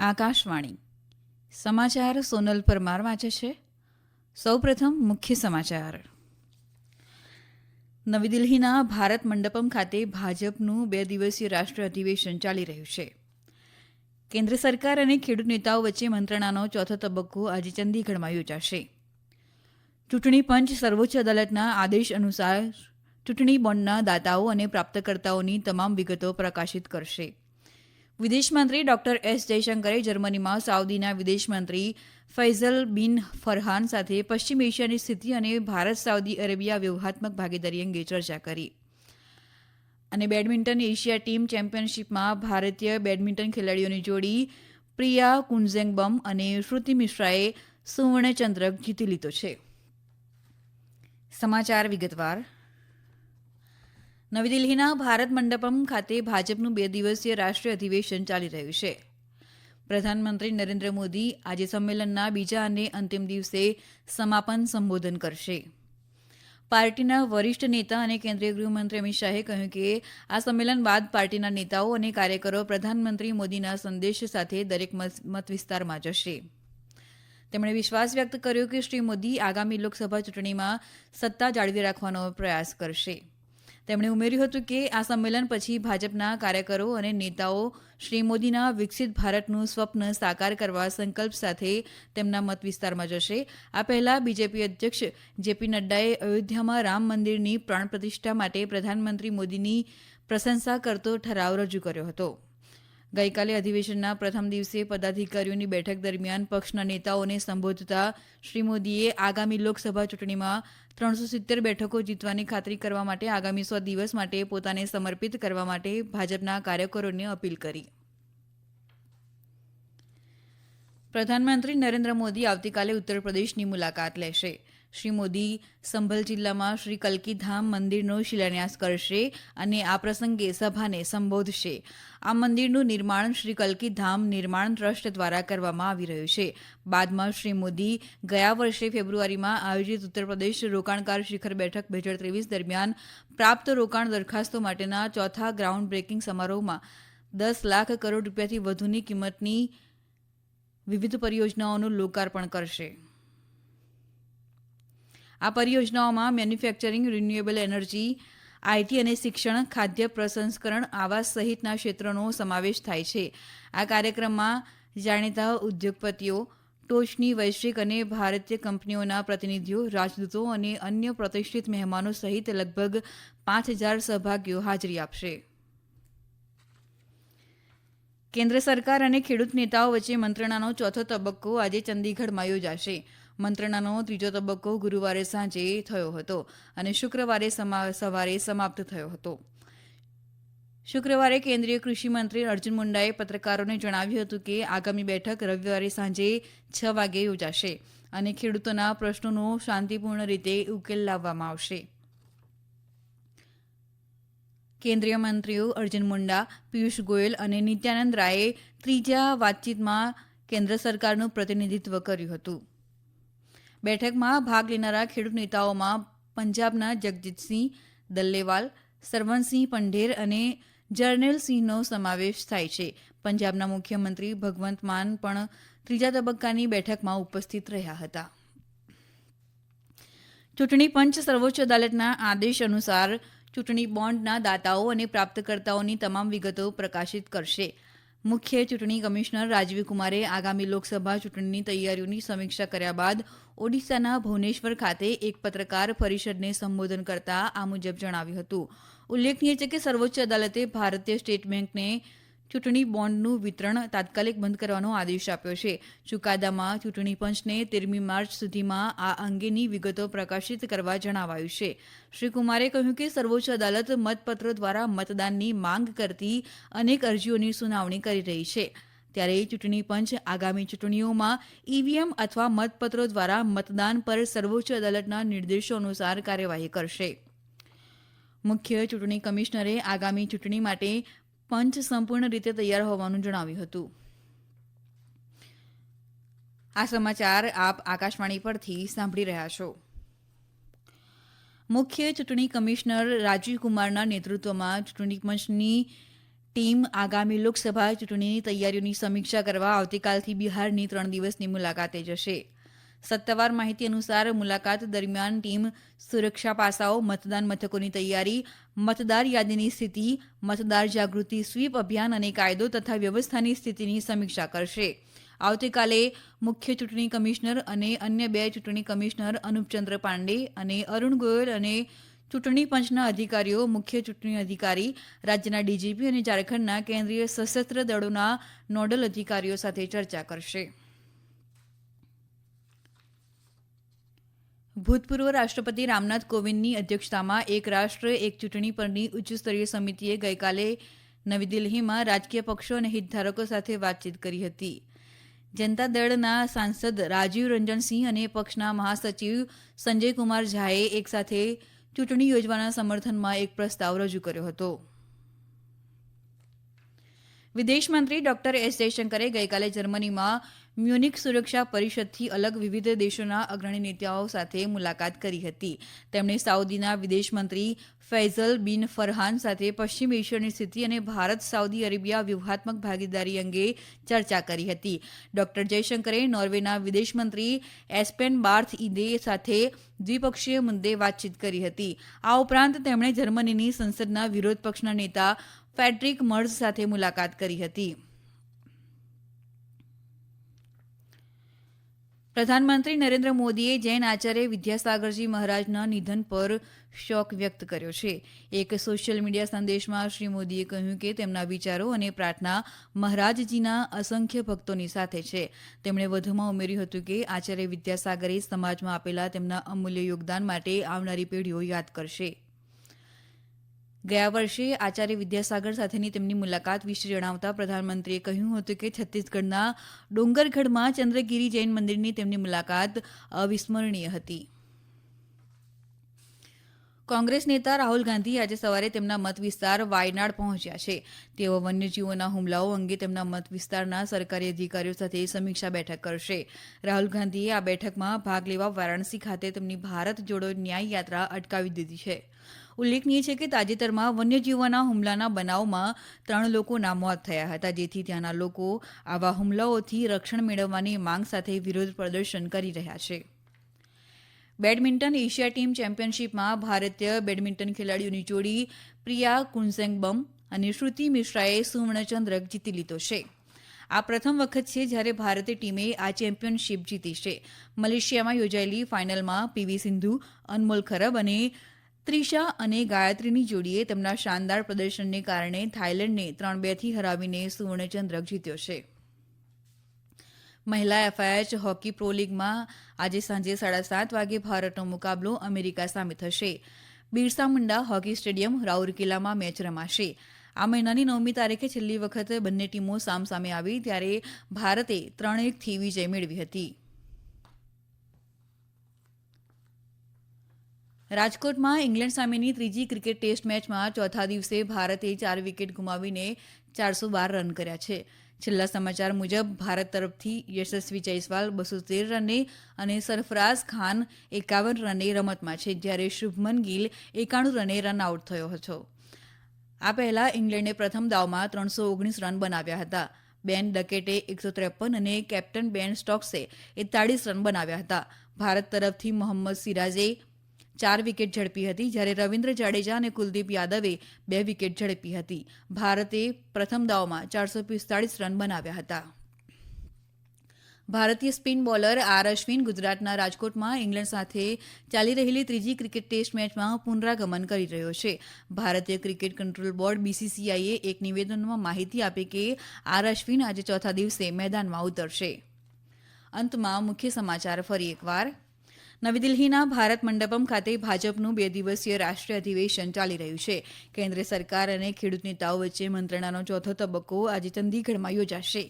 આકાશવાણી. સમાચાર સોનલ પરમાર વાંચે છે. સૌપ્રથમ મુખ્ય સમાચાર. નવી દિલ્હીના ભારત મંડપમ ખાતે ભાજપનું બે દિવસીય રાષ્ટ્રીય અધિવેશન ચાલી રહ્યું છે. કેન્દ્ર સરકાર અને ખેડૂત નેતાઓ વચ્ચે મંત્રણાનો ચોથો તબક્કો આજે ચંદીગઢમાં યોજાશે. ચૂંટણી પંચ સર્વોચ્ચ અદાલતના આદેશ અનુસાર ચૂંટણી બોન્ડના દાતાઓ અને પ્રાપ્તકર્તાઓની તમામ વિગતો પ્રકાશિત કરશે. વિદેશમંત્રી ડોક્ટર એસ જયશંકરે જર્મનીમાં સાઉદીના વિદેશમંત્રી ફૈઝલ બિન ફરહાન સાથે પશ્ચિમ એશિયાની સ્થિતિ અને ભારત સાઉદી અરેબિયા વ્યૂહાત્મક ભાગીદારી અંગે ચર્ચા કરી. અને બેડમિન્ટન એશિયા ટીમ ચેમ્પિયનશિપમાં ભારતીય બેડમિન્ટન ખેલાડીઓની જોડી પ્રિયા કુંઝેંગબમ અને શ્રુતિ મિશ્રાએ સુવર્ણચંદ્રક જીતી લીધો છે. સમાચાર વિગતવાર નવી દિલ્હીના ભારત મંડપમ ખાતે ભાજપનું બે દિવસીય રાષ્ટ્રીય અધિવેશન ચાલી રહ્યું છે. પ્રધાનમંત્રી નરેન્દ્ર મોદી આજે સંમેલનના બીજા અને અંતિમ દિવસે સમાપન સંબોધન કરશે. પાર્ટીના વરિષ્ઠ નેતા અને કેન્દ્રીય ગૃહમંત્રી અમિત શાહે કહ્યું કે આ સંમેલન બાદ પાર્ટીના નેતાઓ અને કાર્યકરો પ્રધાનમંત્રી મોદીના સંદેશ સાથે દરેક મત વિસ્તારમાં જશે. તેમણે વિશ્વાસ વ્યક્ત કર્યો કે શ્રી મોદી આગામી લોકસભા ચૂંટણીમાં સત્તા જાળવી રાખવાનો પ્રયાસ કરશે. તેમણે ઉમેર્યું હતું કે આ સંમેલન પછી ભાજપના કાર્યકરો અને નેતાઓ શ્રી મોદીના વિકસિત ભારતનું સ્વપ્ન સાકાર કરવા સંકલ્પ સાથે તેમના મત વિસ્તારમાં જશે. આ પહેલા બીજેપી અધ્યક્ષ જેપી નડ્ડાએ અયોધ્યામાં રામ મંદિરની પ્રાણ પ્રતિષ્ઠા માટે પ્રધાનમંત્રી મોદીની પ્રશંસા કરતો ઠરાવ રજૂ કર્યો હતો. ગઈકાલે અધિવેશનના પ્રથમ દિવસે પદાધિકારીઓની બેઠક દરમિયાન પક્ષના નેતાઓને સંબોધતા શ્રી મોદીએ આગામી લોકસભા ચૂંટણીમાં ત્રણસો સિત્તેર બેઠકો જીતવાની ખાતરી કરવા માટે આગામી સો દિવસ માટે પોતાને સમર્પિત કરવા માટે ભાજપના કાર્યકરોને અપીલ કરી. પ્રધાનમંત્રી નરેન્દ્ર મોદી આવતીકાલે ઉત્તર પ્રદેશની મુલાકાત લેશે. શ્રી મોદી સંભલ જિલ્લામાં શ્રી કલ્કીધામ મંદિરનો શિલાન્યાસ કરશે અને આ પ્રસંગે સભાને સંબોધશે. આ મંદિરનું નિર્માણ શ્રી કલ્કીધામ નિર્માણ ટ્રસ્ટ દ્વારા કરવામાં આવી રહ્યું છે. બાદમાં શ્રી મોદી ગયા વર્ષે ફેબ્રુઆરીમાં આયોજિત ઉત્તર પ્રદેશ રોકાણકાર શિખર બેઠક બે હજાર ત્રેવીસ દરમિયાન પ્રાપ્ત રોકાણ દરખાસ્તો માટેના ચોથા ગ્રાઉન્ડ બ્રેકિંગ સમારોહમાં દસ લાખ કરોડ રૂપિયાથી વધુની કિંમતની વિવિધ પરિયોજનાઓનું લોકાર્પણ કરશે. આ પરિયોજનાઓમાં મેન્યુફેક્ચરિંગ, રિન્યુએબલ એનર્જી, આઈટી અને શિક્ષણ, ખાદ્ય પ્રસંસ્કરણ, આવાસ સહિતના ક્ષેત્રોનો સમાવેશ થાય છે. આ કાર્યક્રમમાં જાણીતા ઉદ્યોગપતિઓ, ટોચની વૈશ્વિક અને ભારતીય કંપનીઓના પ્રતિનિધિઓ, રાજદૂતો અને અન્ય પ્રતિષ્ઠિત મહેમાનો સહિત લગભગ પાંચ હજાર સહભાગીઓ હાજરી આપશે. કેન્દ્ર સરકાર અને ખેડૂત નેતાઓ વચ્ચે મંત્રણાનો ચોથો તબક્કો આજે ચંદીગઢમાં યોજાશે. મંત્રણાનો ત્રીજો તબક્કો ગુરુવારે સાંજે થયો હતો અને શુક્રવારે સવારે સમાપ્ત થયો હતો. શુક્રવારે કેન્દ્રીય કૃષિ મંત્રી અર્જુન મુંડાએ પત્રકારોને જણાવ્યું હતું કે, આગામી બેઠક રવિવારે સાંજે છ વાગે યોજાશે અને ખેડૂતોના પ્રશ્નોનો શાંતિપૂર્ણ રીતે ઉકેલ લાવવામાં આવશે. કેન્દ્રીય મંત્રીઓ અર્જુન મુંડા, પિયુષ ગોયલ અને નિત્યાનંદ રાયે ત્રીજા વાતચીતમાં કેન્દ્ર સરકારનું પ્રતિનિધિત્વ કર્યું હતું. બેઠકમાં ભાગ લેનારા ખેડૂત નેતાઓમાં પંજાબના જગજીતસિંહ, દલ્લેવાલ, સરવણસિંહ પંઢેર અને જર્નેલસિંહનો સમાવેશ થાય છે. પંજાબના મુખ્યમંત્રી ભગવંત માન પણ ત્રીજા તબક્કાની બેઠકમાં ઉપસ્થિત રહ્યા હતા. ચૂંટણી પંચ સર્વોચ્ચ અદાલતના આદેશ અનુસાર ચૂંટણી બોન્ડના દાતાઓ અને પ્રાપ્તકર્તાઓની તમામ વિગતો પ્રકાશિત કરશે. મુખ્ય ચૂંટણી કમિશનર રાજીવ કુમારે આગામી લોકસભા ચૂંટણીની તૈયારીઓની સમીક્ષા કર્યા બાદ ઓડિશાના ભુવનેશ્વર ખાતે એક પત્રકાર પરિષદને સંબોધન કરતા આ મુજબ જણાવ્યું હતું. ઉલ્લેખનીય છે કે સર્વોચ્ચ અદાલતે ભારતીય સ્ટેટ બેંકને ચૂંટણી બોન્ડનું વિતરણ તાત્કાલિક બંધ કરવાનો આદેશ આપ્યો છે. ચુકાદામાં ચૂંટણી પંચને તેરમી માર્ચ સુધીમાં આ અંગેની વિગતો પ્રકાશિત કરવા જણાવાયું છે. શ્રી કુમારે કહ્યું કે સર્વોચ્ચ અદાલત મતપત્રો દ્વારા મતદાનની માંગ કરતી અનેક અરજીઓની સુનાવણી કરી રહી છે. ત્યારે ચૂંટણી પંચ આગામી ચૂંટણીઓમાં ઈવીએમ અથવા મતપત્રો દ્વારા મતદાન પર સર્વોચ્ચ અદાલતના નિર્દેશો અનુસાર કાર્યવાહી કરશે. મુખ્ય ચૂંટણી કમિશનરે આગામી ચૂંટણી માટે પંચ સંપૂર્ણ રીતે તૈયાર હોવાનું જણાવ્યું હતું. આ સમાચાર આપ આકાશવાણી પરથી સાંભળી રહ્યા છો. મુખ્ય ચૂંટણી કમિશનર રાજીવ કુમારના નેતૃત્વમાં ચૂંટણી પંચની ટીમ આગામી લોકસભા ચૂંટણીની તૈયારીઓની સમીક્ષા કરવા આવતીકાલથી બિહારની ત્રણ દિવસની મુલાકાતે જશે. સત્તાવાર માહિતી અનુસાર મુલાકાત દરમિયાન ટીમ સુરક્ષા પાસાઓ, મતદાન મથકોની તૈયારી, મતદાર યાદીની સ્થિતિ, મતદાર જાગૃતિ, સ્વીપ અભિયાન અને કાયદો તથા વ્યવસ્થાની સ્થિતિની સમીક્ષા કરશે. આવતીકાલે મુખ્ય ચૂંટણી કમિશનર અને અન્ય બે ચૂંટણી કમિશનર અનુપચંદ્ર પાંડે અને અરુણ ગોયલ અને ચૂંટણી પંચના અધિકારીઓ, મુખ્ય ચૂંટણી અધિકારી, રાજ્યના ડીજીપી અને ઝારખંડના કેન્દ્રીય સશસ્ત્ર દળોના નોડલ અધિકારીઓ સાથે ચર્ચા કરશે. ભૂતપૂર્વ રાષ્ટ્રપતિ રામનાથ કોવિંદની અધ્યક્ષતામાં એક રાષ્ટ્ર, એક ચૂંટણી પરની ઉચ્ચસ્તરીય સમિતિએ ગઈકાલે નવી દિલ્હીમાં રાજકીય પક્ષો અને હિતધારકો સાથે વાતચીત કરી હતી. જનતા દળના સાંસદ રાજીવ રંજનસિંહ અને પક્ષના મહાસચિવ સંજય કુમાર ઝાએ એકસાથે ચૂંટણી યોજવાના સમર્થનમાં એક પ્રસ્તાવ રજૂ કર્યો હતો. વિદેશમંત્રી ડોક્ટર એસ જયશંકરે ગઈકાલે જર્મનીમાં મ્યુનિક સુરક્ષા પરિષદથી અલગ વિવિધ દેશોના અગ્રણી નેતાઓ સાથે મુલાકાત કરી હતી. તેમણે સાઉદીના વિદેશમંત્રી ફૈઝલ બિન ફરહાન સાથે પશ્ચિમ એશિયાની સ્થિતિ અને ભારત સાઉદી અરેબિયા વ્યૂહાત્મક ભાગીદારી અંગે ચર્ચા કરી હતી. ડોક્ટર જયશંકરે નોર્વેના વિદેશમંત્રી એસ્પેન બાર્થ ઇદે સાથે દ્વિપક્ષીય મુદ્દે વાતચીત કરી હતી. આ ઉપરાંત તેમણે જર્મનીની સંસદના વિરોધ પક્ષના નેતા ફેડરિક મર્ઝ સાથે મુલાકાત કરી હતી. પ્રધાનમંત્રી નરેન્દ્ર મોદીએ જૈન આચાર્ય વિદ્યાસાગરજી મહારાજના નિધન પર શોક વ્યક્ત કર્યો છે. એક સોશિયલ મીડિયા સંદેશમાં શ્રી મોદીએ કહ્યું કે તેમના વિચારો અને પ્રાર્થના મહારાજજીના અસંખ્ય ભક્તોની સાથે છે. તેમણે વધુમાં ઉમેર્યું હતું કે આચાર્ય વિદ્યાસાગરે સમાજમાં આપેલા તેમના અમૂલ્ય યોગદાન માટે આવનારી પેઢીઓ યાદ કરશે. ગયા વર્ષે આચાર્ય વિદ્યાસાગર સાથેની તેમની મુલાકાત વિશે જણાવતા પ્રધાનમંત્રીએ કહ્યું હતું કે છત્તીસગઢના ડોંગરગઢમાં ચંદ્રગીરી જૈન મંદિરની તેમની મુલાકાત અવિસ્મરણીય હતી. કોંગ્રેસ નેતા રાહુલ ગાંધી આજે સવારે તેમના મત વિસ્તાર વાયનાડ પહોંચ્યા છે. તેઓ વન્યજીવોના હુમલાઓ અંગે તેમના મત વિસ્તારના સરકારી અધિકારીઓ સાથે સમીક્ષા બેઠક કરશે. રાહુલ ગાંધીએ આ બેઠકમાં ભાગ લેવા વારાણસી ખાતે તેમની ભારત જોડો ન્યાય યાત્રા અટકાવી દીધી છે. ઉલ્લેખનીય છે કે તાજેતરમાં વન્યજીવોના હુમલાના બનાવમાં ત્રણ લોકોના મોત થયા હતા, જેથી ત્યાંના લોકો આવા હુમલાઓથી રક્ષણ મેળવવાની માંગ સાથે વિરોધ પ્રદર્શન કરી રહ્યા છે. બેડમિન્ટન એશિયા ટીમ ચેમ્પિયનશિપમાં ભારતીય બેડમિન્ટન ખેલાડીઓની જોડી પ્રિયા કુન્સેંગબમ અને શ્રુતિ મિશ્રાએ સુવર્ણચંદ્રક જીતી લીધો છે. આ પ્રથમ વખત છે જ્યારે ભારતીય ટીમે આ ચેમ્પિયનશિપ જીતી છે. મલેશિયામાં યોજાયેલી ફાઇનલમાં પીવી સિંધુ, અનમોલ ખરબ અને ત્રિશા અને ગાયત્રીની જોડીએ તેમના શાનદાર પ્રદર્શનને કારણે થાઇલેન્ડને ત્રણ બેથી હરાવીને સુવર્ણચંદ્રક જીત્યો છે. મહિલા એફઆઈએચ હોકી પ્રો લીગમાં આજે સાંજે સાડા સાત વાગે ભારતનો મુકાબલો અમેરિકા સામે થશે. બિરસા મુંડા હોકી સ્ટેડિયમ રાઉરકેલામાં મેચ રમાશે. આ મહિનાની નવમી તારીખે છેલ્લી વખત બંને ટીમો સામસામે આવી ત્યારે ભારતે ત્રણ એકથી વિજય મેળવી હતી. રાજકોટમાં ઇંગ્લેન્ડ સામેની ત્રીજી ક્રિકેટ ટેસ્ટ મેચમાં ચોથા દિવસે ભારતે ચાર વિકેટ ગુમાવીને ચારસો બાર રન કર્યા છે. છેલ્લા સમાચાર મુજબ, ભારત તરફથી યશસ્વી જયસ્વાલ બસો તેર રને અને સરફરાઝ ખાન એકાવન રને રમતમાં છે, જ્યારે શુભમન ગિલ એકાણું રને રન આઉટ થયો હતો. આ પહેલા ઇંગ્લેન્ડે પ્રથમ દાવમાં ત્રણસો ઓગણીસ રન બનાવ્યા હતા. બેન ડકેટે એકસો ત્રેપન અને કેપ્ટન બેન સ્ટોક્સે એકતાળીસ રન બનાવ્યા હતા. ભારત તરફથી મોહમ્મદ સિરાજે ચાર વિકેટ ઝડપી હતી જ્યારે રવિન્દ્ર જાડેજા અને કુલદીપ યાદવે બે વિકેટ ઝડપી હતી. ભારતે પ્રથમ દાવમાં ચારસો પિસ્તાળીસ રન બનાવ્યા હતા. ભારતીય સ્પિન બોલર આર અશ્વિન ગુજરાતના રાજકોટમાં ઇંગ્લેન્ડ સાથે ચાલી રહેલી ત્રીજી ક્રિકેટ ટેસ્ટ મેચમાં પુનરાગમન કરી રહ્યો છે. ભારતીય ક્રિકેટ કંટ્રોલ બોર્ડ બીસીસીઆઈએ એક નિવેદનમાં માહિતી આપી કે આર અશ્વિન આજે ચોથા દિવસે મેદાનમાં ઉતરશે. અંતમાં મુખ્ય સમાચાર ફરી એકવાર. નવી દિલ્હીના ભારત મંડપમ ખાતે ભાજપનું બે દિવસીય રાષ્ટ્રીય અધિવેશન ચાલી રહ્યું છે. કેન્દ્ર સરકાર અને ખેડૂત નેતાઓ વચ્ચે મંત્રણાનો ચોથો તબક્કો આજે ચંદીગઢમાં યોજાશે.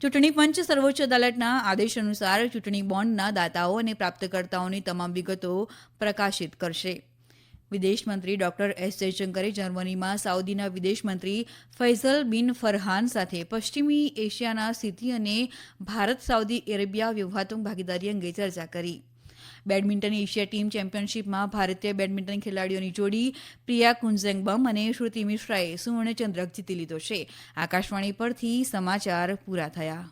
ચૂંટણી પંચ સર્વોચ્ચ અદાલતના આદેશ અનુસાર ચૂંટણી બોન્ડના દાતાઓ અને પ્રાપ્તકર્તાઓની તમામ વિગતો પ્રકાશિત કરશે. વિદેશમંત્રી ડોક્ટર એસ જયશંકરે જર્મનીમાં સાઉદીના વિદેશમંત્રી ફૈઝલ બિન ફરહાન સાથે પશ્ચિમી એશિયાના સ્થિતિ અને ભારત સાઉદી અરેબિયા વ્યૂહાત્મક ભાગીદારી અંગે ચર્ચા કરી. બેડમિન્ટન એશિયા ટીમ ચેમ્પિયનશીપમાં ભારતીય બેડમિન્ટન ખેલાડીઓની જોડી પ્રિયા કુંઝેંગબમ અને શ્રુતિ મિશ્રાએ સુવર્ણચંદ્રક જીતી લીધો છે. આકાશવાણી પરથી સમાચાર પૂરા થયા.